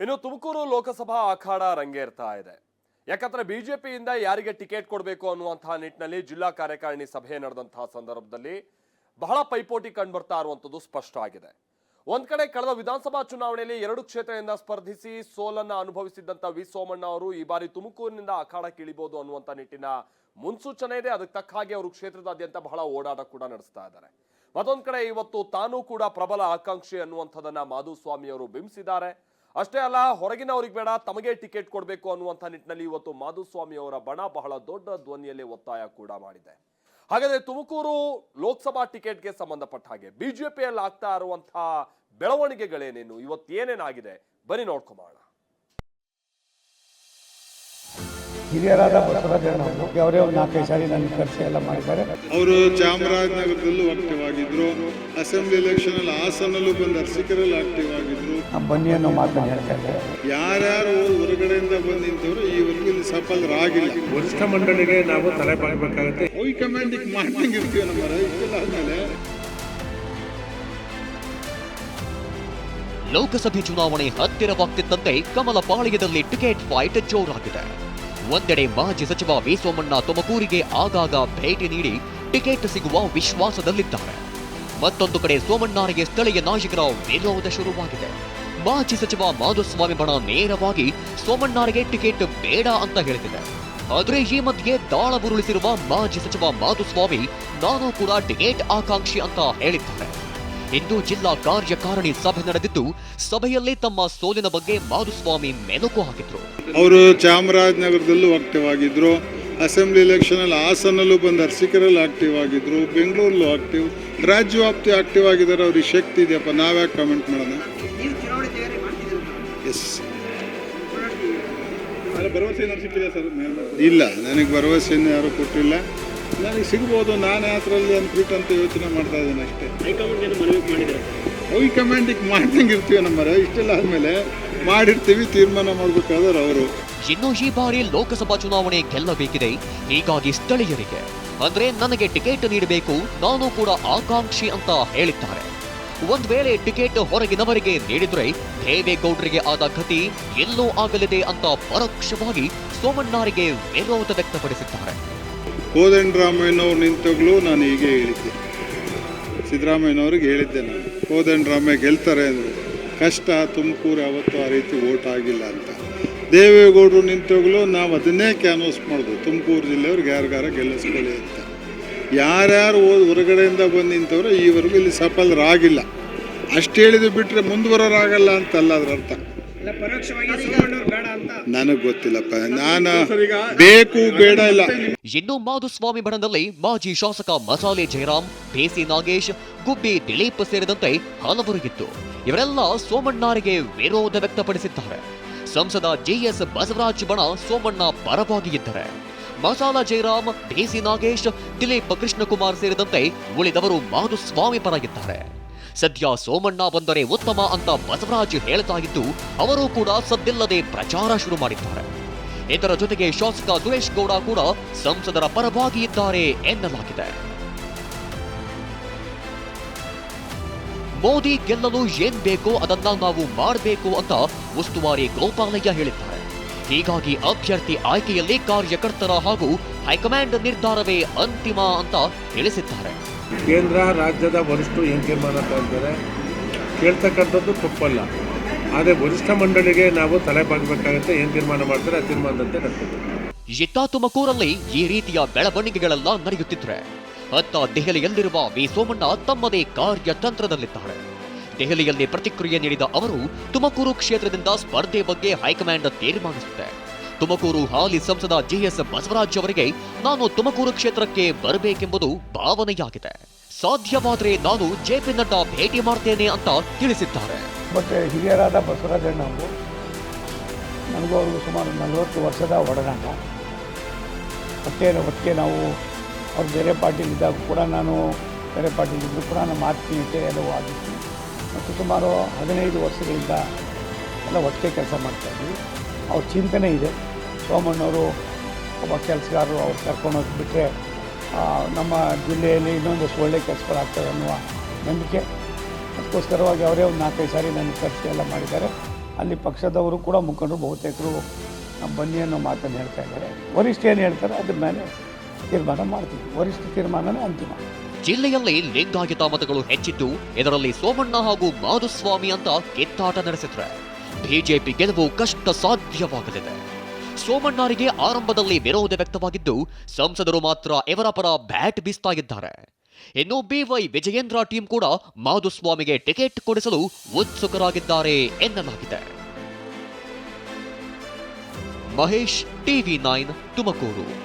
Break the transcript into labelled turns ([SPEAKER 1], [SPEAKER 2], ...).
[SPEAKER 1] ಇನ್ನು ತುಮಕೂರು ಲೋಕಸಭಾ ಅಖಾಡ ರಂಗೇರ್ತಾ ಇದೆ. ಯಾಕಂದ್ರೆ ಬಿಜೆಪಿಯಿಂದ ಯಾರಿಗೆ ಟಿಕೆಟ್ ಕೊಡಬೇಕು ಅನ್ನುವಂತಹ ನಿಟ್ಟಿನಲ್ಲಿ ಜಿಲ್ಲಾ ಕಾರ್ಯಕಾರಿಣಿ ಸಭೆ ನಡೆದಂತಹ ಸಂದರ್ಭದಲ್ಲಿ ಬಹಳ ಪೈಪೋಟಿ ಕಂಡುಬರ್ತಾ ಇರುವಂಥದ್ದು ಸ್ಪಷ್ಟ ಆಗಿದೆ. ಒಂದ್ ಕಡೆ ಕಳೆದ ವಿಧಾನಸಭಾ ಚುನಾವಣೆಯಲ್ಲಿ ಎರಡು ಕ್ಷೇತ್ರದಿಂದ ಸ್ಪರ್ಧಿಸಿ ಸೋಲನ್ನ ಅನುಭವಿಸಿದ್ದಂತ ವಿ ಸೋಮಣ್ಣ ಅವರು ಈ ಬಾರಿ ತುಮಕೂರಿನಿಂದ ಅಖಾಡಕ್ಕೆ ಇಳಿಬಹುದು ಅನ್ನುವಂತ ನಿಟ್ಟಿನ ಮುನ್ಸೂಚನೆ ಇದೆ. ಅದಕ್ಕೆ ತಕ್ಕ ಹಾಗೆ ಅವರು ಕ್ಷೇತ್ರದಾದ್ಯಂತ ಬಹಳ ಓಡಾಟ ಕೂಡ ನಡೆಸ್ತಾ ಇದ್ದಾರೆ. ಮತ್ತೊಂದ್ ಕಡೆ ಇವತ್ತು ತಾನೂ ಕೂಡ ಪ್ರಬಲ ಆಕಾಂಕ್ಷಿ ಅನ್ನುವಂಥದ್ದನ್ನ ಮಾಧುಸ್ವಾಮಿ ಅವರು ಬಿಂಬಿಸಿದ್ದಾರೆ. ಅಷ್ಟೇ ಅಲ್ಲ, ಹೊರಗಿನವ್ರಿಗೆ ಬೇಡ, ತಮಗೆ ಟಿಕೆಟ್ ಕೊಡಬೇಕು ಅನ್ನುವಂಥ ನಿಟ್ಟಿನಲ್ಲಿ ಇವತ್ತು ಮಾಧುಸ್ವಾಮಿ ಅವರ ಬಣ ಬಹಳ ದೊಡ್ಡ ಧ್ವನಿಯಲ್ಲಿ ಒತ್ತಾಯ ಕೂಡ ಮಾಡಿದೆ. ಹಾಗಾದ್ರೆ ತುಮಕೂರು ಲೋಕಸಭಾ ಟಿಕೆಟ್ಗೆ ಸಂಬಂಧಪಟ್ಟ ಹಾಗೆ ಬಿಜೆಪಿಯಲ್ಲಿ ಆಗ್ತಾ ಇರುವಂತಹ ಬೆಳವಣಿಗೆಗಳೇನೇನು? ಇವತ್ತು ಏನೇನಾಗಿದೆ ಬನ್ನಿ ನೋಡ್ಕೊಂಬೋಣ
[SPEAKER 2] ಹಿರಿಯರಾದ ಬಸವರಾಜಣ್ಣವರು ಅವರೇ ಒಂದು ನಾಲ್ಕೈದು ಸಾರಿ ನನ್ನ ಖರ್ಚು ಎಲ್ಲ ಮಾಡಿದ್ದಾರೆ.
[SPEAKER 3] ಅವರು ಚಾಮರಾಜನಗರದಲ್ಲೂ ಆಕ್ಟಿವ್ ಆಗಿದ್ರು. ಅಸೆಂಬ್ಲಿ ಎಲೆಕ್ಷನ್ ಅಲ್ಲಿ ಹಾಸನಲ್ಲೂ ಬಂದು ಅರ್ಸಿಕರಲ್ಲಿ ಆಕ್ಟಿವ್ ಆಗಿದ್ರು.
[SPEAKER 2] ಬನ್ನಿ ಅನ್ನೋ ಮಾತನ್ನು ಹೇಳ್ತಾ ಇದ್ದಾರೆ
[SPEAKER 3] ಯಾರ್ಯಾರು ಹೊರಗಡೆಯಿಂದ ಬಂದಿಂತವ್ರು ಈ ಈವರೆಗೂ ಇಲ್ಲಿ ಸಫಲರಾಗಿಲ್ಲ.
[SPEAKER 4] ವರಿಷ್ಠ ಮಂಡಳಿಗೆ ನಾವು ತಲೆ ಬಾಗಬೇಕಾಗುತ್ತೆ
[SPEAKER 3] ಹೈಕಮಾಂಡಿಗೆ ಮಾಡ್ದಂಗೆ ಇರ್ತೀವಿ ನಮ್ಮ ಇಷ್ಟೆಲ್ಲ ಆದ್ಮೇಲೆ.
[SPEAKER 5] ಲೋಕಸಭೆ ಚುನಾವಣೆ ಹತ್ತಿರವಾಗ್ತಿದ್ದಂತೆ ಕಮಲ ಪಾಳ್ಯದಲ್ಲಿ ಟಿಕೆಟ್ ಫೈಟ್ ಜೋರಾಗಿದೆ. ಒಂದೆಡೆ ಮಾಜಿ ಸಚಿವ ವಿ ಸೋಮಣ್ಣ ತುಮಕೂರಿಗೆ ಆಗಾಗ ಭೇಟಿ ನೀಡಿ ಟಿಕೆಟ್ ಸಿಗುವ ವಿಶ್ವಾಸದಲ್ಲಿದ್ದಾರೆ. ಮತ್ತೊಂದು ಕಡೆ ಸೋಮಣ್ಣರಿಗೆ ಸ್ಥಳೀಯ ನಾಯಕರ ವಿರೋಧ ಶುರುವಾಗಿದೆ. ಮಾಜಿ ಸಚಿವ ಮಾಧುಸ್ವಾಮಿ ಬಣ ನೇರವಾಗಿ ಸೋಮಣ್ಣರಿಗೆ ಟಿಕೆಟ್ ಬೇಡ ಅಂತ ಹೇಳ್ತಿದೆ ಆದರೆ ಈ ಮಧ್ಯೆ ದಾಳ ಬುರುಳಿಸಿರುವ ಮಾಜಿ ಸಚಿವ ಮಾಧುಸ್ವಾಮಿ, ನಾನು ಕೂಡ ಟಿಕೆಟ್ ಆಕಾಂಕ್ಷಿ ಅಂತ ಹೇಳಿದ್ದಾರೆ. ಇಂದು ಜಿಲ್ಲಾ ಕಾರ್ಯಕಾರಿಣಿ ಸಭೆ ನಡೆದಿದ್ದು ಸಭೆಯಲ್ಲಿ ತಮ್ಮ ಸೋಲಿನ ಬಗ್ಗೆ ಮಾಧುಸ್ವಾಮಿ ಮೆಲುಕು ಹಾಕಿದ್ರು.
[SPEAKER 3] ಅವರು ಚಾಮರಾಜನಗರದಲ್ಲೂ ಆಕ್ಟಿವ್ ಆಗಿದ್ರು ಅಸೆಂಬ್ಲಿ ಎಲೆಕ್ಷನ್ ಅಲ್ಲಿ ಹಾಸನಲ್ಲೂ ಬಂದು ಅರ್ಸಿಕರಲ್ಲಿ ಆಕ್ಟಿವ್ ಆಗಿದ್ರು ಬೆಂಗಳೂರಲ್ಲೂ ಆಕ್ಟಿವ್. ರಾಜ್ಯ ವ್ಯಾಪ್ತಿ ಆಕ್ಟಿವ್ ಆಗಿದ್ದಾರೆ ಅವ್ರಿಗೆ ಶಕ್ತಿ ಇದೆಯಪ್ಪ. ನಾವ್ಯಾಕೆ ಕಮೆಂಟ್ ಮಾಡೋಣ? ಎಸ್ ಇಲ್ಲ. ನನಗೆ ಭರವಸೆಯನ್ನು ಯಾರು ಕೊಟ್ಟಿಲ್ಲ. ನನಗೆ ಸಿಗ್ಬೋದು ನಾನು ಅದರಲ್ಲಿ ಅಂದ್ಬಿಟ್ಟು ಅಂತ ಯೋಚನೆ ಮಾಡ್ತಾ ಇದ್ದೇನೆ ಅಷ್ಟೇ. ಹೈಕಮಾಂಡಿಗೆ ಮಾಡ್ದಂಗೆ ಇರ್ತೀವಿ ನಮ್ಮರ ಇಷ್ಟೆಲ್ಲ ಆದಮೇಲೆ ಮಾಡಿರ್ತೀವಿ ತೀರ್ಮಾನ ಮಾಡಬೇಕಾದ್ರೆ ಅವರು.
[SPEAKER 5] ಇನ್ನು ಈ ಬಾರಿ ಲೋಕಸಭಾ ಚುನಾವಣೆ ಗೆಲ್ಲಬೇಕಿದೆ ಹೀಗಾಗಿ ಸ್ಥಳೀಯರಿಗೆ. ಅಂದ್ರೆ ನನಗೆ ಟಿಕೆಟ್ ನೀಡಬೇಕು ನಾನು ಕೂಡ ಆಕಾಂಕ್ಷಿ ಅಂತ ಹೇಳಿದ್ದಾರೆ. ಒಂದ್ ವೇಳೆ ಟಿಕೆಟ್ ಹೊರಗಿನವರಿಗೆ ನೀಡಿದ್ರೆ ದೇವೇಗೌಡರಿಗೆ ಆದ ಗತಿ ಎಲ್ಲೋ ಆಗಲಿದೆ ಅಂತ ಪರೋಕ್ಷವಾಗಿ ಸೋಮಣ್ಣಾರಿಗೆ ವಿರೋಧ ವ್ಯಕ್ತಪಡಿಸಿದ್ದಾರೆ.
[SPEAKER 3] ಕೋದಂಡರಾಮಯ್ಯನವ್ರು ನಿಂತಾಗಲೂ ನಾನು ಹೀಗೆ ಹೇಳಿದ್ದೆ. ಸಿದ್ದರಾಮಯ್ಯನವ್ರಿಗೆ ಹೇಳಿದ್ದೆ ನಾನು ಕೋದಂಡರಾಮಯ್ಯ ಗೆಲ್ತಾರೆ ಅಂದರು ಕಷ್ಟ, ತುಮಕೂರು ಯಾವತ್ತೂ ಆ ರೀತಿ ಓಟ್ ಆಗಿಲ್ಲ ಅಂತ. ದೇವೇಗೌಡರು ನಿಂತಾಗಲೂ ನಾವು ಅದನ್ನೇ ಕ್ಯಾನ್ವಸ್ ಮಾಡೋದು, ತುಮಕೂರು ಜಿಲ್ಲೆಯವ್ರಿಗೆ ಯಾರಿಗಾರ ಗೆಲ್ಲಿಸ್ಕೊಳ್ಳಿ ಅಂತ. ಯಾರ್ಯಾರು ಓದ್ ಹೊರಗಡೆಯಿಂದ ಬಂದು ನಿಂತವರು, ಈವರೆಗೂ ಇಲ್ಲಿ ಸಫಲರಾಗಿಲ್ಲ. ಅಷ್ಟು ಹೇಳಿದ್ದು ಬಿಟ್ಟರೆ ಮುಂದುವರೋರಾಗಲ್ಲ ಅಂತಲ್ಲ ಅದರ ಅರ್ಥ. ನನಗೆ ಗೊತ್ತಿಲ್ಲಪ್ಪ. ನಾನು ಬೇಕು ಬೇಡ ಇಲ್ಲ.
[SPEAKER 5] ಇನ್ನು ಮಾಧುಸ್ವಾಮಿ ಬಣದಲ್ಲಿ ಮಾಜಿ ಶಾಸಕ ಮಸಾಲೆ ಜಯರಾಮ್ ಬೇಸಿ ನಾಗೇಶ್ ಗುಬ್ಬಿ ದಿಲೀಪ್ ಸೇರಿದಂತೆ ಹಲವರು ಇದ್ದು ಇವರೆಲ್ಲ ಸೋಮಣ್ಣರಿಗೆ ವಿರೋಧ ವ್ಯಕ್ತಪಡಿಸಿದ್ದಾರೆ. ಸಂಸದ ಜೆಎಸ್ ಬಸವರಾಜ್ ಬಣ ಸೋಮಣ್ಣ ಪರವಾಗಿ ಇದ್ದಾರೆ. ಮಸಾಲ ಜಯರಾಮ್ ಬೇಸಿ ನಾಗೇಶ್ ದಿಲೀಪ್ ಕೃಷ್ಣಕುಮಾರ್ ಸೇರಿದಂತೆ ಉಳಿದವರು ಮಾಧುಸ್ವಾಮಿ ಪರಾಗಿದ್ದಾರೆ ಸದ್ಯ ಸೋಮಣ್ಣ ಬಂದರೆ ಉತ್ತಮ ಅಂತ ಬಸವರಾಜ್ ಹೇಳ್ತಾ ಇದ್ದು, ಅವರು ಕೂಡ ಸದ್ದಿಲ್ಲದೆ ಪ್ರಚಾರ ಶುರು ಮಾಡಿದ್ದಾರೆ. ಇದರ ಜೊತೆಗೆ ಶಾಸಕ ಸುರೇಶ್ ಗೌಡ ಕೂಡ ಸಂಸದರ ಪರವಾಗಿ ಇದ್ದಾರೆ ಎನ್ನಲಾಗಿದೆ. ಮೋದಿ ಗೆಲ್ಲಲು ಏನ್ ಬೇಕೋ ಅದನ್ನ ನಾವು ಮಾಡಬೇಕು ಅಂತ ಉಸ್ತುವಾರಿ ಗೋಪಾಲಯ್ಯ ಹೇಳಿದ್ದಾರೆ. ಹೀಗಾಗಿ ಅಭ್ಯರ್ಥಿ ಆಯ್ಕೆಯಲ್ಲಿ ಕಾರ್ಯಕರ್ತರ ಹಾಗೂ ಹೈಕಮಾಂಡ್ ನಿರ್ಧಾರವೇ ಅಂತಿಮ ಅಂತ ತಿಳಿಸಿದ್ದಾರೆ.
[SPEAKER 4] ಕೇಂದ್ರ ರಾಜ್ಯದ ವರಿಷ್ಠರು ಏನು ತೀರ್ಮಾನ ತಗೊಳ್ತಾರೆ ಕೇಳ್ತಕ್ಕಂಥದ್ದು ತಪ್ಪಲ್ಲ. ಆದರೆ ವರಿಷ್ಠ ಮಂಡಳಿಗೆ ನಾವು ತಲೆ ಬಾಗಬೇಕಾಗುತ್ತೆ ಏನು ತೀರ್ಮಾನ ಮಾಡ್ತಾರೆ ಆ ತೀರ್ಮಾನದಂತೆ
[SPEAKER 5] ಇತ್ತ ತುಮಕೂರಲ್ಲಿ ಈ ರೀತಿಯ ಬೆಳವಣಿಗೆಗಳೆಲ್ಲ ನಡೆಯುತ್ತಿದ್ರೆ ಅತ್ತ ದೆಹಲಿಯಲ್ಲಿರುವ ವಿ ಸೋಮಣ್ಣ ತಮ್ಮದೇ ಕಾರ್ಯತಂತ್ರದಲ್ಲಿದ್ದಾರೆ. ದೆಹಲಿಯಲ್ಲಿ ಪ್ರತಿಕ್ರಿಯೆ ನೀಡಿದ ಅವರು ತುಮಕೂರು ಕ್ಷೇತ್ರದಿಂದ ಸ್ಪರ್ಧೆ ಬಗ್ಗೆ ಹೈಕಮಾಂಡ್ ತೀರ್ಮಾನಿಸಿದೆ ತುಮಕೂರು ಹಾಲಿ ಸಂಸದ ಜಿಎಸ್ ಬಸವರಾಜ್ ಅವರಿಗೆ ನಾನು ತುಮಕೂರು ಕ್ಷೇತ್ರಕ್ಕೆ ಬರಬೇಕೆಂಬುದು ಭಾವನೆಯಾಗಿದೆ. ಸಾಧ್ಯವಾದರೆ ನಾನು ಜೆಪಿ ನಡ್ಡಾ ಭೇಟಿ ಮಾಡ್ತೇನೆ ಅಂತ ತಿಳಿಸಿದ್ದಾರೆ.
[SPEAKER 2] ಮತ್ತೆ ಹಿರಿಯರಾದ ಬಸವರಾಜಣ್ಣವರು ನನಗೂ ಅವ್ರಿಗೂ ಸುಮಾರು ನಲವತ್ತು ವರ್ಷದ ಒಡನಾಟ. ಮತ್ತೆ ಒಟ್ಟಿಗೆ ನಾವು ಅವ್ರು ಬೇರೆ ಪಾರ್ಟಿಲಿದ್ದಾಗ ಕೂಡ ನಾನು ಬೇರೆ ಪಾರ್ಟಿಲಿದ್ದರೂ ಕೂಡ ನಾನು ಆತ್ಮೀಯತೆ ಎಲ್ಲವೂ ಆಗಿತ್ತು. ಮತ್ತು ಸುಮಾರು ಹದಿನೈದು ವರ್ಷಗಳಿಂದ ಎಲ್ಲ ಒಟ್ಟಿಗೆ ಕೆಲಸ ಮಾಡ್ತಾಯಿದ್ವಿ ಅವ್ರ ಚಿಂತನೆ ಇದೆ. ಸೋಮಣ್ಣವರು ಒಬ್ಬ ಕೆಲಸಗಾರರು ಅವ್ರು ಕರ್ಕೊಂಡು ಬಿಟ್ಟರೆ ನಮ್ಮ ಜಿಲ್ಲೆಯಲ್ಲಿ ಇನ್ನೊಂದಷ್ಟು ಒಳ್ಳೆ ಕೆಲಸಗಳಾಗ್ತವೆ ಅನ್ನುವ ನಂಬಿಕೆ. ಅದಕ್ಕೋಸ್ಕರವಾಗಿ ಅವರೇ ಒಂದು ನಾಲ್ಕೈದು ಸಾರಿ ನನ್ನ ಚರ್ಚೆ ಎಲ್ಲ ಮಾಡಿದ್ದಾರೆ. ಅಲ್ಲಿ ಪಕ್ಷದವರು ಕೂಡ ಮುಖಂಡರು, ಬಹುತೇಕರು ಬನ್ನಿ ಅನ್ನೋ ಮಾತನ್ನು ಹೇಳ್ತಾ ಇದ್ದಾರೆ. ವರಿಷ್ಠ ಏನು ಹೇಳ್ತಾರೆ, ಅದ್ರ ಮೇಲೆ ತೀರ್ಮಾನ ಮಾಡ್ತೀವಿ. ವರಿಷ್ಠ ತೀರ್ಮಾನನೇ ಅಂತಿಮ.
[SPEAKER 5] ಜಿಲ್ಲೆಯಲ್ಲಿ ಲಿಂಗಾಯತ ಮತಗಳು ಹೆಚ್ಚಿದ್ದು, ಇದರಲ್ಲಿ ಸೋಮಣ್ಣ ಹಾಗೂ ಮಾಧುಸ್ವಾಮಿ ಅಂತ ಕಿತ್ತಾಟ ನಡೆಸಿದ್ರೆ. ಬಿಜೆಪಿ ಗೆಲುವು ಕಷ್ಟ ಸಾಧ್ಯವಾಗಲಿದೆ ಸೋಮಣ್ಣರಿಗೆ ಆರಂಭದಲ್ಲಿ ವಿರೋಧ ವ್ಯಕ್ತವಾಗಿದ್ದು, ಸಂಸದರು ಮಾತ್ರ ಇವರ ಪರ ಬ್ಯಾಟ್ ಬೀಸ್ತಾ ಇದ್ದಾರೆ. ಇನ್ನು ಬಿವೈ ವಿಜಯೇಂದ್ರ ಟೀಂ ಕೂಡ ಮಾಧುಸ್ವಾಮಿಗೆ ಟಿಕೆಟ್ ಕೊಡಿಸಲು ಉತ್ಸುಕರಾಗಿದ್ದಾರೆ ಎನ್ನಲಾಗಿದೆ. Mahesh TV nine Tumakuru.